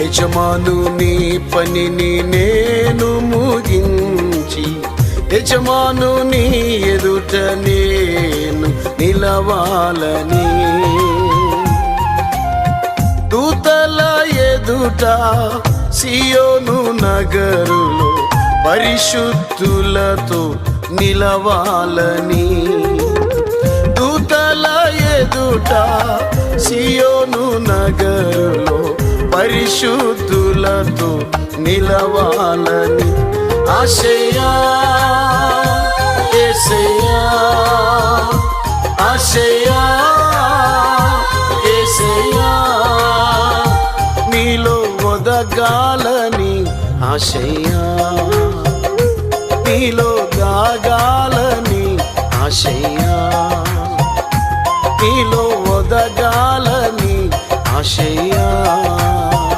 యజమానుని పనిని నేను ముగించి యజమానుని ఎదుట నేను నిలవాలని. దూతల ఎదుట సియోను నగరులో పరిశుద్ధులతో నిలవాలని. దూతల ఎదుట సియోను నగరు పరిశుద్ధులతో నిలవాలని ఆశయా ఏసయా ఆశయా ఏసయా నీలో ఒదగాలని ఆశయా నీలో గాగాలని ఆశయా నీలో ఒదగాలని ఆశయా.